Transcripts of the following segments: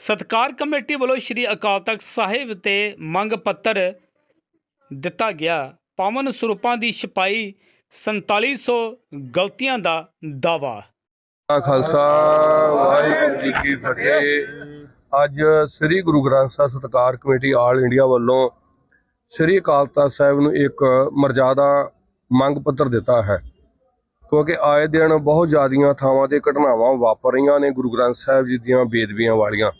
ਸਤਕਾਰ ਕਮੇਟੀ ਵੱਲੋਂ ਸ੍ਰੀ ਅਕਾਲ ਤਖਤ ਸਾਹਿਬ ਤੇ ਮੰਗ ਪੱਤਰ ਦਿੱਤਾ ਗਿਆ। ਪਾਵਨ ਸਰੂਪਾਂ ਦੀ ਛਪਾਈ 4700 ਗਲਤੀਆਂ ਦਾ ਦਾਵਾ ਖਾਲਸਾ, ਵਾਹਿਗੁਰੂ ਜੀ ਕੀ ਫਤਿਹ। ਅੱਜ ਸ੍ਰੀ ਗੁਰੂ ਗ੍ਰੰਥ ਸਾਹਿਬ ਸਤਕਾਰ ਕਮੇਟੀ ਆਲ ਇੰਡੀਆ ਵੱਲੋਂ ਸ੍ਰੀ ਅਕਾਲ ਤਖਤ ਸਾਹਿਬ ਨੂੰ ਇੱਕ ਮਰਜ਼ਾਦਾ ਮੰਗ ਪੱਤਰ ਦਿੱਤਾ ਹੈ। ਕਿਉਂਕਿ ਆਏ ਦਿਨ ਬਹੁਤ ਜ਼ਿਆਦੀਆਂ ਥਾਵਾਂ ਤੇ ਘਟਨਾਵਾਂ ਵਾਪਰ ਰਹੀਆਂ ਨੇ ਗੁਰੂ ਗ੍ਰੰਥ ਸਾਹਿਬ ਜੀ ਦੀਆਂ ਬੇਦਬੀਆਂ ਵਾਲੀਆਂ।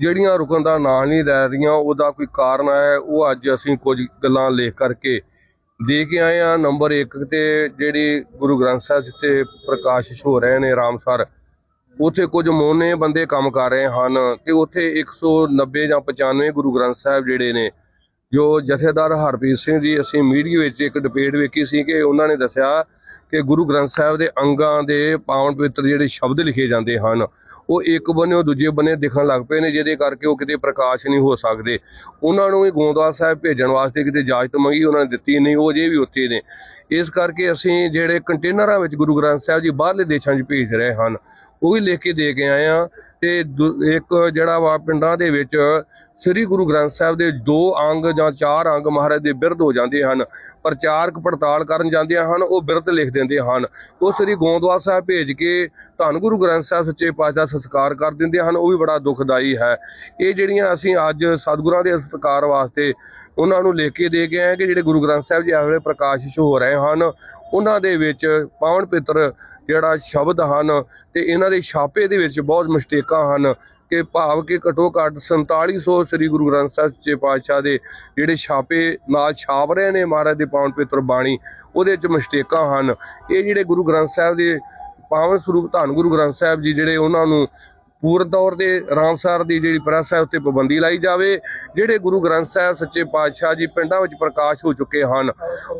ਜਿਹੜੀਆਂ ਰੁਕਣ ਦਾ ਨਾਂ ਨਹੀਂ ਲੈ ਰਹੀਆਂ, ਉਹਦਾ ਕੋਈ ਕਾਰਨ ਹੈ, ਉਹ ਅੱਜ ਅਸੀਂ ਕੁਝ ਗੱਲਾਂ ਲਿਖ ਕਰਕੇ ਦੇ ਕੇ ਆਏ ਆ ਨੰਬਰ 1 ਤੇ ਜਿਹੜੀ ਗੁਰੂ ਗ੍ਰੰਥ ਸਾਹਿਬ ਜਿੱਥੇ ਪ੍ਰਕਾਸ਼ਿਸ਼ ਹੋ ਰਹੇ ਨੇ ਰਾਮਸਰ ਉੱਥੇ ਕੁਝ ਮੋਨੇ ਬੰਦੇ ਕੰਮ ਕਰ ਰਹੇ ਹਨ ਤੇ ਉੱਥੇ 190 ਜਾਂ 95 ਗੁਰੂ ਗ੍ਰੰਥ ਸਾਹਿਬ ਜਿਹੜੇ ਨੇ, ਜੋ ਜਥੇਦਾਰ ਹਰਪ੍ਰੀਤ ਸਿੰਘ ਜੀ, ਅਸੀਂ ਮੀਡੀਆ ਵਿੱਚ ਇੱਕ ਡਿਬੇਟ ਵੇਖੀ ਸੀ ਕਿ ਉਹਨਾਂ ਨੇ ਦੱਸਿਆ ਕਿ ਗੁਰੂ ਗ੍ਰੰਥ ਸਾਹਿਬ ਦੇ ਅੰਗਾਂ ਦੇ ਪਾਵਨ ਪਵਿੱਤਰ ਜਿਹੜੇ ਸ਼ਬਦ ਲਿਖੇ ਜਾਂਦੇ ਹਨ ਉਹ ਇੱਕ ਬੰਨੇ ਉਹ ਦੂਜੇ ਬੰਨੇ ਦਿਖਣ ਲੱਗ ਪਏ ਨੇ, ਜਿਹਦੇ ਕਰਕੇ ਉਹ ਕਿਤੇ ਪ੍ਰਕਾਸ਼ ਨਹੀਂ ਹੋ ਸਕਦੇ। ਉਹਨਾਂ ਨੂੰ ਵੀ ਗੋਂਦਵਾਲ ਸਾਹਿਬ ਭੇਜਣ ਵਾਸਤੇ ਕਿਤੇ ਇਜਾਜ਼ਤ ਮੰਗੀ, ਉਹਨਾਂ ਨੇ ਦਿੱਤੀ ਨਹੀਂ, ਉਹ ਅਜੇ ਵੀ ਉੱਥੇ ਨੇ। ਇਸ ਕਰਕੇ ਅਸੀਂ ਜਿਹੜੇ ਕੰਟੇਨਰਾਂ ਵਿੱਚ ਗੁਰੂ ਗ੍ਰੰਥ ਸਾਹਿਬ ਜੀ ਬਾਹਰਲੇ ਦੇਸ਼ਾਂ 'ਚ ਭੇਜ ਰਹੇ ਹਨ ਉਹ ਵੀ ਲਿਖ ਕੇ ਦੇ ਕੇ ਆਏ ਆ। ਤੇ ਦੂ- ਇੱਕ ਜਿਹੜਾ ਵਾ ਪਿੰਡਾਂ ਦੇ ਵਿੱਚ ਸ੍ਰੀ ਗੁਰੂ ਗ੍ਰੰਥ ਸਾਹਿਬ ਦੇ ਦੋ ਅੰਗ ਜਾਂ ਚਾਰ ਅੰਗ ਮਹਾਰਾਜ ਦੇ ਬਿਰਧ ਹੋ ਜਾਂਦੇ ਹਨ। ਪ੍ਰਚਾਰਕ ਪੜਤਾਲ ਕਰਨ ਜਾਂਦੇ ਹਨ, ਉਹ ਬਿਰਧ ਲਿਖ ਦਿੰਦੇ ਹਨ। ਉਹ ਸ੍ਰੀ ਗੋਂਦਵਾਲ ਸਾਹਿਬ ਭੇਜ ਕੇ ਧੰਨ ਗੁਰੂ ਗ੍ਰੰਥ ਸਾਹਿਬ ਸੱਚੇ ਪਾਤਸ਼ਾਹ ਸੰਸਕਾਰ ਕਰ ਦਿੰਦੇ ਹਨ, ਉਹ ਵੀ ਬੜਾ ਦੁਖਦਾਈ ਹੈ। ਇਹ ਜਿਹੜੀਆਂ ਅਸੀਂ ਅੱਜ ਸਤਿਗੁਰਾਂ ਦੇ ਸਤਿਕਾਰ ਵਾਸਤੇ ਉਹਨਾਂ ਨੂੰ ਲਿਖ ਕੇ ਦੇ ਕੇ ਆਏ ਕਿ ਜਿਹੜੇ ਗੁਰੂ ਗ੍ਰੰਥ ਸਾਹਿਬ ਜੀ ਇਸ ਪ੍ਰਕਾਸ਼ਿਸ਼ ਹੋ ਰਹੇ ਹਨ, ਉਹਨਾਂ ਦੇ ਵਿੱਚ ਪਾਵਨ ਪਿੱਤਰ ਜਿਹੜਾ ਸ਼ਬਦ ਹਨ ਤੇ ਇਹਨਾਂ ਦੇ ਛਾਪੇ ਦੇ ਵਿੱਚ ਬਹੁਤ ਮਿਸਟੇਕਾਂ ਹਨ ਕਿ ਭਾਵ ਕਿ ਘਟੋ ਘੱਟ 4700 ਸ੍ਰੀ ਗੁਰੂ ਗ੍ਰੰਥ ਸਾਹਿਬ ਸੱਚੇ ਪਾਤਸ਼ਾਹ ਦੇ ਜਿਹੜੇ ਛਾਪੇ ਨਾਲ ਛਾਪ ਰਹੇ ਨੇ ਮਹਾਰਾਜ ਦੇ ਪਾਵਨ ਪਿੱਤਰ ਬਾਣੀ, ਉਹਦੇ ਵਿੱਚ ਮਿਸਟੇਕਾਂ ਹਨ। ਇਹ ਜਿਹੜੇ ਗੁਰੂ ਗ੍ਰੰਥ ਸਾਹਿਬ ਦੇ ਪਾਵਨ ਸਰੂਪ ਧੰਨ ਗੁਰੂ ਗ੍ਰੰਥ ਸਾਹਿਬ ਜੀ ਜਿਹੜੇ ਉਹਨਾਂ ਨੂੰ ਪੂਰਨ ਤੌਰ ਤੇ ਰਾਮਸਰ ਦੀ ਜਿਹੜੀ ਪ੍ਰੈਸ ਹੈ ਉੱਤੇ ਪਾਬੰਦੀ ਲਾਈ ਜਾਵੇ, ਜਿਹੜੇ ਗੁਰੂ ਗ੍ਰੰਥ ਸਾਹਿਬ ਸੱਚੇ ਪਾਤਸ਼ਾਹ ਜੀ ਪਿੰਡਾਂ ਵਿੱਚ ਪ੍ਰਕਾਸ਼ ਹੋ ਚੁੱਕੇ ਹਨ,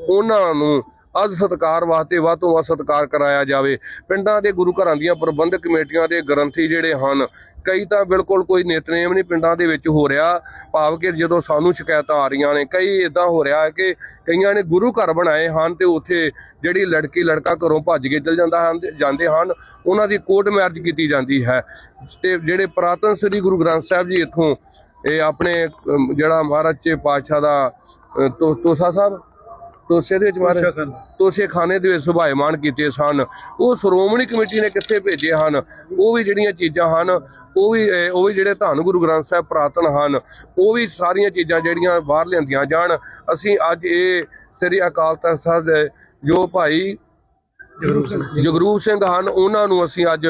ਉਹਨਾਂ ਨੂੰ ਅੱਜ ਸਤਕਾਰ ਵਾਸਤੇ ਵੱਧ ਤੋਂ ਵੱਧ ਸਤਕਾਰ ਕਰਾਇਆ ਜਾਵੇ। ਪਿੰਡਾਂ ਦੇ ਗੁਰੂ ਘਰਾਂ ਦੀਆਂ ਪ੍ਰਬੰਧਕ ਕਮੇਟੀਆਂ ਦੇ ਗ੍ਰੰਥੀ ਜਿਹੜੇ ਹਨ, ਕਈ ਤਾਂ ਬਿਲਕੁਲ ਕੋਈ ਨਿਤਨੇਮ ਨਹੀਂ ਪਿੰਡਾਂ ਦੇ ਵਿੱਚ ਹੋ ਰਿਹਾ, ਭਾਵ ਕਿ ਜਦੋਂ ਸਾਨੂੰ ਸ਼ਿਕਾਇਤਾਂ ਆ ਰਹੀਆਂ ਨੇ, ਕਈ ਇਦਾਂ ਹੋ ਰਿਹਾ ਹੈ ਕਿ ਕਈਆਂ ਨੇ ਗੁਰੂ ਘਰ ਬਣਾਏ ਹਨ ਤੇ ਉੱਥੇ ਜਿਹੜੀ ਲੜਕੀ, ਲੜਕਾ ਘਰੋਂ ਭੱਜ ਕੇ ਚਲ ਜਾਂਦਾ ਹਨ, ਜਾਂਦੇ ਹਨ, ਉਹਨਾਂ ਦੀ ਕੋਰਟ ਮੈਰਿਜ ਕੀਤੀ ਜਾਂਦੀ ਹੈ। ਤੇ ਜਿਹੜੇ ਪ੍ਰਾਤਨ ਸ੍ਰੀ ਗੁਰੂ ਗ੍ਰੰਥ ਸਾਹਿਬ ਜੀ ਇੱਥੋਂ, ਇਹ ਆਪਣੇ ਜਿਹੜਾ ਮਹਾਰਾਜ ਚੇ ਪਾਤਸ਼ਾਹ ਦਾ ਤੋ- ਤੋਸਾ ਸਾਹਿਬ ਤੋਸੇ ਦੇ ਵਿੱਚ ਮਹਾਰਾਜ ਤੋਸੇ ਖਾਨੇ। ਦੇ ਵਿੱਚ ਸੁਭਾਇਮਾਨ ਕੀਤੇ ਸਨ। ਉਹ ਸ਼੍ਰੋਮਣੀ ਕਮੇਟੀ ਨੇ ਕਿੱਥੇ ਭੇਜੇ ਹਨ? ਉਹ ਵੀ ਜਿਹੜੀਆਂ ਚੀਜ਼ਾਂ ਹਨ ਉਹ ਵੀ ਉਹ ਵੀ ਜਿਹੜੇ ਧੰਨ ਗੁਰੂ ਗ੍ਰੰਥ ਸਾਹਿਬ ਪ੍ਰਾਤਨ ਹਨ ਉਹ ਵੀ ਸਾਰੀਆਂ ਚੀਜ਼ਾਂ ਜਿਹੜੀਆਂ ਬਾਹਰ ਲਿਆਂਦੀਆਂ ਜਾਣ। ਅਸੀਂ ਅੱਜ ਇਹ ਸ੍ਰੀ ਅਕਾਲ ਤਖਤ ਸਾਹਿਬ ਦੇ ਜੋ ਭਾਈ ਜਗਰੂਪ ਸਿੰਘ। ਹਨ ਉਹਨਾਂ ਨੂੰ ਅਸੀਂ ਅੱਜ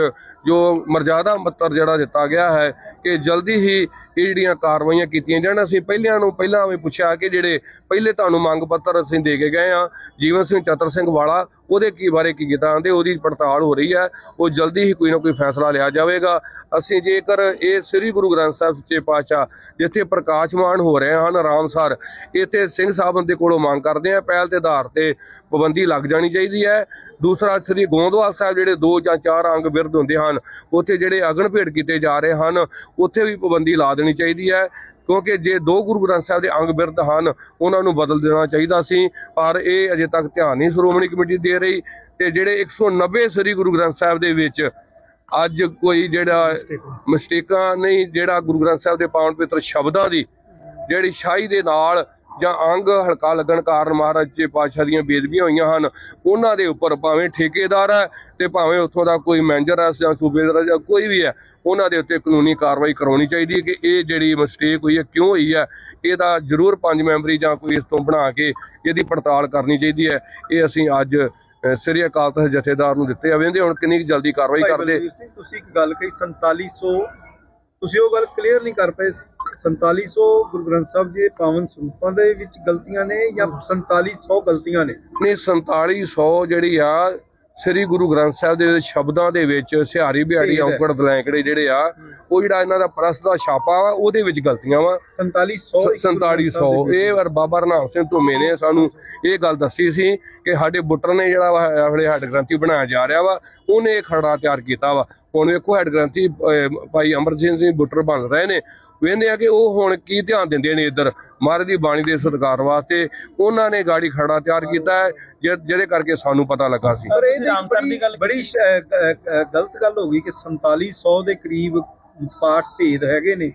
ਜੋ ਮਰਜ਼ਾਦਾ ਪੱਤਰ ਜਿਹੜਾ ਦਿੱਤਾ ਗਿਆ ਹੈ ਕਿ ਜਲਦੀ ਹੀ ਇਹ ਜਿਹੜੀਆਂ ਕਾਰਵਾਈਆਂ ਕੀਤੀਆਂ ਜਾਣ। ਅਸੀਂ ਪਹਿਲਿਆਂ ਨੂੰ ਪਹਿਲਾਂ ਵੀ ਪੁੱਛਿਆ ਕਿ ਜਿਹੜੇ ਪਹਿਲੇ ਤੁਹਾਨੂੰ ਮੰਗ ਪੱਤਰ ਅਸੀਂ ਦੇ ਕੇ ਗਏ ਆ ਜੀਵਨ ਸਿੰਘ ਚਤਰ ਸਿੰਘ ਵਾਲਾ ਉਹਦੇ ਕੀ ਬਾਰੇ ਕੀ ਕੀਤਾ? ਆਂਦੇ ਉਹਦੀ ਪੜਤਾਲ ਹੋ ਰਹੀ ਹੈ, ਉਹ ਜਲਦੀ ਹੀ ਕੋਈ ਨਾ ਕੋਈ ਫੈਸਲਾ ਲਿਆ ਜਾਵੇਗਾ। ਅਸੀਂ ਜੇਕਰ ਇਹ ਸ੍ਰੀ ਗੁਰੂ ਗ੍ਰੰਥ ਸਾਹਿਬ ਸੱਚੇ ਪਾਤਸ਼ਾਹ, ਜਿੱਥੇ ਪ੍ਰਕਾਸ਼ਮਾਨ ਹੋ ਰਹੇ ਹਨ ਆਰਾਮਸਰ ਇੱਥੇ ਸਿੰਘ ਸਾਹਿਬ ਦੇ ਕੋਲੋਂ ਮੰਗ ਕਰਦੇ ਆ, ਪਹਿਲ ਤੇ ਆਧਾਰ ਤੇ ਪਾਬੰਦੀ ਲੱਗ ਜਾਣੀ ਚਾਹੀਦੀ ਹੈ। ਦੂਸਰਾ, ਸ੍ਰੀ ਗੋਂਦਵਾਲ ਸਾਹਿਬ ਜਿਹੜੇ ਦੋ ਜਾਂ ਚਾਰ ਅੰਗ ਵਿਰਧ ਹੁੰਦੇ ਹਨ, ਉੱਥੇ ਜਿਹੜੇ ਅਗਨ ਭੇਟ ਕੀਤੇ ਜਾ ਰਹੇ ਹਨ, ਉੱਥੇ ਵੀ ਪਾਬੰਦੀ ਲਾ ਦੇਣੀ ਚਾਹੀਦੀ ਹੈ। ਕਿਉਂਕਿ ਜੇ ਦੋ ਗੁਰੂ ਗ੍ਰੰਥ ਸਾਹਿਬ ਦੇ ਅੰਗ ਬਿਰਧ ਹਨ, ਉਹਨਾਂ ਨੂੰ ਬਦਲ ਦੇਣਾ ਚਾਹੀਦਾ ਸੀ, ਪਰ ਇਹ ਅਜੇ ਤੱਕ ਧਿਆਨ ਨਹੀਂ ਸ਼੍ਰੋਮਣੀ ਕਮੇਟੀ ਦੇ ਰਹੀ ਤੇ ਜਿਹੜੇ 190 ਸ੍ਰੀ ਗੁਰੂ ਗ੍ਰੰਥ ਸਾਹਿਬ ਦੇ ਵਿੱਚ ਅੱਜ ਕੋਈ ਜਿਹੜਾ ਮਿਸਟੇਕਾਂ ਨਹੀਂ, ਜਿਹੜਾ ਗੁਰੂ ਗ੍ਰੰਥ ਸਾਹਿਬ ਦੇ ਪਾਵਨ ਪਵਿੱਤਰ ਸ਼ਬਦਾਂ ਦੀ ਜਿਹੜੀ ਸ਼ਾਹੀ ਦੇ ਨਾਲ ਜਾਂ ਅੰਗ ਹਲਕਾ ਲੱਗਣ ਕਾਰਨ ਮਹਾਰਾਜ ਜੀ ਪਾਤਸ਼ਾਹ ਦੀਆਂ ਬੇਦਬੀਆਂ ਹੋਈਆਂ ਹਨ ਉਹਨਾਂ ਦੇ ਉੱਪਰ ਭਾਵੇਂ ਠੇਕੇਦਾਰ ਹੈ ਤੇ ਭਾਵੇਂ ਉੱਥੋਂ ਦਾ ਕੋਈ ਮੈਨੇਜਰ ਹੈ ਜਾਂ ਸੂਬੇਦਾਰ ਹੈ ਜਾਂ ਕੋਈ ਵੀ ਹੈ ਉਹਨਾਂ ਦੇ ਉੱਤੇ ਕਾਨੂੰਨੀ ਕਾਰਵਾਈ ਕਰਾਉਣੀ ਚਾਹੀਦੀ ਹੈ ਕਿ ਇਹ ਜਿਹੜੀ ਮਿਸਟੇਕ ਹੋਈ ਹੈ ਕਿਉਂ ਹੋਈ ਹੈ ਇਹਦਾ ਜ਼ਰੂਰ ਪੰਜ ਮੈਂਬਰੀ ਜਾਂ ਕੋਈ ਇਸ ਤੋਂ ਬਣਾ ਕੇ ਇਹਦੀ ਪੜਤਾਲ ਕਰਨੀ ਚਾਹੀਦੀ ਹੈ। ਇਹ ਅਸੀਂ ਅੱਜ ਸ੍ਰੀ ਅਕਾਲ ਤਖਤ ਜਥੇਦਾਰ ਨੂੰ ਦਿੱਤੇ ਆ ਵੇਂਦੇ ਹੁਣ ਕਿੰਨੀ ਜਲਦੀ ਕਾਰਵਾਈ ਕਰਦੇ। ਤੁਸੀਂ ਇੱਕ ਗੱਲ ਕਹੀ 4700 ਤੁਸੀਂ ਉਹ ਗੱਲ ਕਲੀਅਰ ਨਹੀਂ ਕਰ ਪਏ। 4700 ਗੁਰੂ ਗ੍ਰੰਥ ਸਾਹਿਬ ਜੀ ਦੇ ਪਾਵਨ ਸਰੂਪਾਂ ਦੇ ਵਿੱਚ ਗਲਤੀਆਂ ਨੇ ਜਾਂ 4700 ਗਲਤੀਆਂ ਨੇ? ਨਹੀਂ 4700 ਜਿਹੜੀ ਆ ਸ੍ਰੀ ਗੁਰੂ ਗ੍ਰੰਥ ਸਾਹਿਬ ਦੇ ਸ਼ਬਦਾਂ ਦੇ ਵਿੱਚ ਸਿਹਾਰੀ ਬਿਹਾੜੀ। ਔਂਕੜ ਬਲੈਂਕੜੇ ਜਿਹੜੇ ਆ ਉਹ ਜਿਹੜਾ ਇਹਨਾਂ ਦਾ ਪ੍ਰੈਸ ਦਾ ਛਾਪਾ ਵਾ ਉਹਦੇ ਵਿੱਚ ਗਲਤੀਆਂ ਵਾ। 4700 ਇੱਕ ਗੁਰੂ ਗ੍ਰੰਥ 4700 ਸਾਹਿਬ ਦੇ ਇਹ ਵਾਰ ਬਾਬਾ ਰਨਾਮ ਸਿੰਘ ਧੁਮੇ ਨੇ ਸਾਨੂੰ ਇਹ ਗੱਲ ਦੱਸੀ ਸੀ ਕਿ ਸਾਡੇ ਬੁੱਟਰ ਨੇ ਜਿਹੜਾ ਵਾ ਆਪਣੇ ਹੈਡ ਗ੍ਰੰਥੀ ਬਣਾਇਆ ਜਾ ਰਿਹਾ ਵਾ ਉਹਨੇ ਇਹ ਖੜਾ ਤਿਆਰ ਕੀਤਾ ਵਾ। ਹੁਣ ਵੇਖੋ ਹੈਡ ਗ੍ਰੰਥੀ ਭਾਈ ਅਮਰਜੀਤ ਸਿੰਘ ਬੁੱਟਰ ਬਣ ਰਹੇ ਨੇ। ਵੇਂਦੇ ਆ ਕਿ ਉਹ ਹੁਣ ਕੀ ਧਿਆਨ ਦਿੰਦੇ ਨੇ ਇੱਧਰ। ਮਹਾਰਾਜ ਦੀ ਬਾਣੀ ਦੇ ਸਤਿਕਾਰ ਵਾਸਤੇ ਉਹਨਾਂ ਨੇ ਗਾੜੀ ਖੜਾ ਤਿਆਰ ਕੀਤਾ ਹੈ ਜਿਹ- ਜਿਹਦੇ ਕਰਕੇ ਸਾਨੂੰ ਪਤਾ ਲੱਗਾ ਸੀ। ਪਰ ਇਹ ਬੜੀ ਬੜੀ ਸ਼- ਅ, ਅ, ਅ, ਗਲਤ ਗੱਲ ਹੋ ਗਈ ਕਿ 4700 ਦੇ ਕਰੀਬ ਪਾਠ ਭੇਦ ਹੈਗੇ ਨੇ।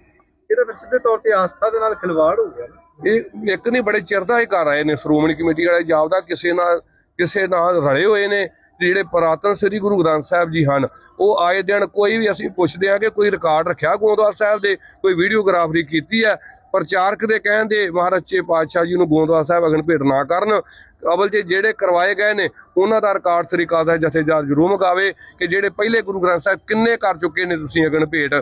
ਇਹ ਤਾਂ ਫਿਰ ਸਿੱਧੇ ਤੌਰ ਤੇ ਆਸਥਾ ਦੇ ਨਾਲ ਖਿਲਵਾੜ ਹੋ ਗਿਆ। ਇਹ ਇੱਕ ਨਹੀਂ ਬੜੇ ਚਿਰ ਦਾ ਇਹ ਕਰ ਆਏ ਨੇ। ਸ਼੍ਰੋਮਣੀ ਕਮੇਟੀ ਵਾਲੇ ਜਾਪਦਾ ਕਿਸੇ ਨਾਲ ਕਿਸੇ ਨਾਲ ਰਲੇ ਹੋਏ ਨੇ। ਜਿਹੜੇ ਪੁਰਾਤਨ ਸ੍ਰੀ ਗੁਰੂ ਗ੍ਰੰਥ ਸਾਹਿਬ ਜੀ ਹਨ, ਉਹ ਆਏ ਦਿਨ ਕੋਈ ਵੀ ਅਸੀਂ ਪੁੱਛਦੇ ਆ ਕਿ ਕੋਈ ਰਿਕਾਰਡ ਰੱਖਿਆ ਗੋਦਵਾਲ ਸਾਹਿਬ ਦੇ, ਕੋਈ ਵੀਡੀਓਗ੍ਰਾਫਰੀ ਕੀਤੀ ਹੈ, ਪ੍ਰਚਾਰਕ ਦੇ ਕਹਿਣ ਦੇ ਮਹਾਰਾਜ ਚੇ ਪਾਤਸ਼ਾਹ ਜੀ ਨੂੰ ਗੋਂਦਵਾਲ ਸਾਹਿਬ ਅਗਨ ਭੇਟ ਨਾ ਕਰਨ ਅਵਲ ਜੇ ਜਿਹੜੇ ਕਰਵਾਏ ਗਏ ਨੇ, ਉਹਨਾਂ ਦਾ ਰਿਕਾਰਡ ਸ੍ਰੀ ਅਕਾਲ ਜਥੇਦਾਰ ਜ਼ਰੂਰ ਮਗਾਵੇ ਕਿ ਜਿਹੜੇ ਪਹਿਲੇ ਗੁਰੂ ਗ੍ਰੰਥ ਸਾਹਿਬ ਕਿੰਨੇ ਕਰ ਚੁੱਕੇ ਨੇ ਤੁਸੀਂ ਅਗਨ ਭੇਟ,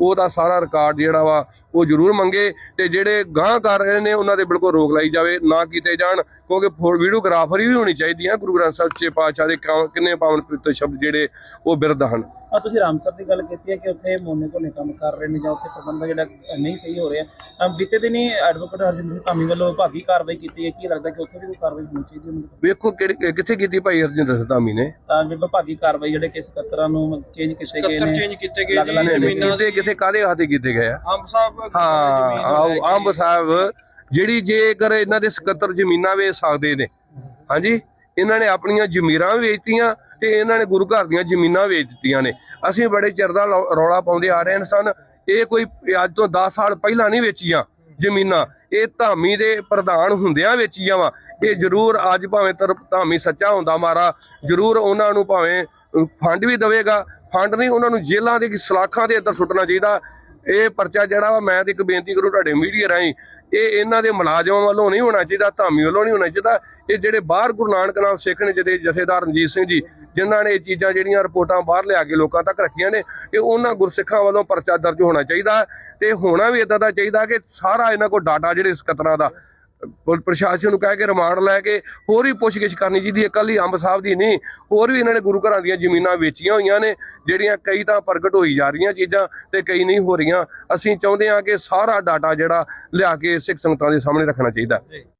ਉਹਦਾ ਸਾਰਾ ਰਿਕਾਰਡ ਜਿਹੜਾ ਵਾ, ਉਹ ਜ਼ਰੂਰ ਮੰਗੇ ਤੇ ਜਿਹੜੇ ਗਾਂਹ ਕਰ ਰਹੇ ਨੇ, ਉਹਨਾਂ ਦੇ ਬਿਲਕੁਲ ਰੋਕ ਲਾਈ ਜਾਵੇ, ਨਾ ਕੀਤੇ ਜਾਣ, ਕਿਉਂਕਿ ਵੀਡੀਓਗ੍ਰਾਫਰੀ ਵੀ ਹੋਣੀ ਚਾਹੀਦੀ ਹੈ ਗੁਰੂ ਗ੍ਰੰਥ ਸਾਹਿਬ ਚੇ ਪਾਤਸ਼ਾਹ ਦੇ ਕਿੰਨੇ ਪਾਵਨ ਪਵਿੱਤਰ ਸ਼ਬਦ ਜਿਹੜੇ ਉਹ ਬਿਰਧ ਹਨ। ਆ ਤੁਸੀਂ ਰਾਮ ਸਾਹਿਬ ਦੀ ਗੱਲ ਕੀਤੀ ਹੈ ਕਿ ਉੱਥੇ ਮੋਨੇ ਕੋਨੇ ਕੰਮ ਕਰ ਰਹੇ ਨੇ ਜਾਂ ਉੱਥੇ ਪ੍ਰਬੰਧ ਜਿਹੜਾ ਨਹੀਂ ਸਹੀ ਹੋ ਰਿਹਾ ਅਹ ਬੀਤੇ ਦਿਨੀ ਐਡਵੋਕੇਟ ਹਰਜਿੰਦਰ ਸਿੰਘ ਧਾਮੀ ਵੱਲੋਂ ਭਾਗੀ ਕਾਰਵਾਈ ਕੀਤੀ ਹੈ ਕੀ ਲੱਗਦਾ ਕਿ ਉੱਥੇ ਵੀ ਕੋਈ ਕਾਰਵਾਈ ਹੋਣੀ ਚਾਹੀਦੀ ਹੈ? ਵੇਖੋ ਕਿਹੜੇ ਕਿੱਥੇ ਕੀਤੀ ਭਾਈ ਅਰਜਿੰਦਰ ਸਤਾਮੀ ਨੇ? ਤਾਂ ਵੀ ਵਿਭਾਗੀ ਕਾਰਵਾਈ ਜਿਹੜੇ ਕਿ ਸਕੱਤਰਾਂ ਨੂੰ ਚੇਂਜ ਕੀਤੇ ਗਏ ਨੇ ਚੇਂਜ ਕੀਤੇ ਗਏ ਜੀ ਨਹੀਂ, ਜ਼ਮੀਨਾਂ ਕਿਤੇ ਕਿਤੇ ਕਾਦੇ ਹੱਥੇ ਕੀਤੇ ਗਏ ਆ? ਅੰਬ ਸਾਹਿਬ ਹਾਂ ਆਓ ਅੰਬ ਸਾਹਿਬ ਜਿਹੜੀ ਜੇਕਰ ਇਹਨਾਂ ਦੇ ਸਕੱਤਰ ਜ਼ਮੀਨਾਂ ਵੇਚ ਸਕਦੇ ਨੇ ਹਾਂਜੀ? ਇਹਨਾਂ ਨੇ ਆਪਣੀਆਂ ਜ਼ਮੀਰਾਂ ਵੇਚਤੀਆਂ ਤੇ ਇਹਨਾਂ ਨੇ ਗੁਰੂ ਘਰ ਦੀਆਂ ਜ਼ਮੀਨਾਂ ਵੇਚ ਦਿੱਤੀਆਂ ਨੇ। ਅਸੀਂ ਬੜੇ ਚਿਰ ਦਾ ਲੌ- ਰੌਲਾ ਪਾਉਂਦੇ ਆ ਰਹੇ ਸਨ। ਇਹ ਕੋਈ ਅੱਜ ਤੋਂ 10 ਸਾਲ ਪਹਿਲਾਂ ਨਹੀਂ ਵੇਚੀਆਂ ਜ਼ਮੀਨਾਂ। ਇਹ ਧਾਮੀ ਦੇ ਪ੍ਰਧਾਨ ਹੁੰਦਿਆਂ ਵਿੱਚ ਵੇਚੀਆਂ ਵਾ। ਇਹ ਜ਼ਰੂਰ ਅੱਜ ਭਾਵੇਂ ਤਰ ਧਾਮੀ ਸੱਚਾ ਹੁੰਦਾ ਮਾਰਾ, ਜ਼ਰੂਰ ਉਹਨਾਂ ਨੂੰ ਭਾਵੇਂ ਫੰਡ ਵੀ ਦੇਵੇਗਾ। ਫੰਡ ਨਹੀਂ, ਉਹਨਾਂ ਨੂੰ ਜੇਲ੍ਹਾਂ ਦੇ, ਸਲਾਖਾਂ ਦੇ ਅੰਦਰ ਸੁੱਟਣਾ ਚਾਹੀਦਾ। ਇਹ ਪਰਚਾ ਜਿਹੜਾ ਵਾ, ਮੈਂ ਤੇ ਇੱਕ ਬੇਨਤੀ ਕਰੂੰ ਤੁਹਾਡੇ ਮੀਡੀਆ ਰਾਹੀਂ, ਇਹ ਇਹਨਾਂ ਦੇ ਮੁਲਾਜ਼ਮਾਂ ਵੱਲੋਂ ਨਹੀਂ ਹੋਣਾ ਚਾਹੀਦਾ, ਧਾਮੀ ਵੱਲੋਂ ਨਹੀਂ ਹੋਣਾ ਚਾਹੀਦਾ। ਇਹ ਜਿਹੜੇ ਬਾਹਰ ਗੁਰੂ ਨਾਨਕ ਨਾਮ ਸਿੱਖ ਨੇ ਜਿਹਦੇ ਜਥੇਦਾਰ ਰਣਜੀਤ ਸਿੰਘ ਜੀ ਜਿਨ੍ਹਾਂ ਨੇ ਇਹ ਚੀਜ਼ਾਂ ਜਿਹੜੀਆਂ ਰਿਪੋਰਟਾਂ ਬਾਹਰ ਲਿਆ ਕੇ ਲੋਕਾਂ ਤੱਕ ਰੱਖੀਆਂ ਨੇ, ਇਹ ਉਹਨਾਂ ਗੁਰਸਿੱਖਾਂ ਵੱਲੋਂ ਪਰਚਾ ਦਰਜ ਹੋਣਾ ਚਾਹੀਦਾ ਤੇ ਹੋਣਾ ਵੀ ਇਦਾਂ ਦਾ ਚਾਹੀਦਾ ਕਿ ਸਾਰਾ ਇਹਨਾਂ ਕੋਲ ਡਾਟਾ ਜਿਹੜੇ ਇਸ ਸਕੱਤਰਾਂ ਦਾ ਪ੍ਰਸ਼ਾਸਨ ਨੂੰ ਕਹਿ ਕੇ ਰਿਮਾਂਡ ਲੈ ਕੇ ਹੋਰ ਵੀ ਪੁੱਛਗਿੱਛ ਕਰਨੀ ਚਾਹੀਦੀ ਹੈ, ਇਕੱਲੀ ਅੰਬ ਸਾਹਿਬ ਦੀ ਨਹੀਂ, ਹੋਰ ਵੀ ਇਹਨਾਂ ਨੇ ਗੁਰੂ ਘਰਾਂ ਦੀਆਂ ਜ਼ਮੀਨਾਂ ਵੇਚੀਆਂ ਹੋਈਆਂ ਨੇ, ਜਿਹੜੀਆਂ ਕਈ ਤਾਂ ਪ੍ਰਗਟ ਹੋਈ ਜਾ ਰਹੀਆਂ ਚੀਜ਼ਾਂ ਤੇ ਕਈ ਨਹੀਂ ਹੋ ਰਹੀਆਂ। ਅਸੀਂ ਚਾਹੁੰਦੇ ਹਾਂ ਕਿ ਸਾਰਾ ਡਾਟਾ ਜਿਹੜਾ ਲਿਆ ਕੇ ਸਿੱਖ ਸੰਗਤਾਂ ਦੇ ਸਾਹਮਣੇ ਰੱਖਣਾ ਚਾਹੀਦਾ।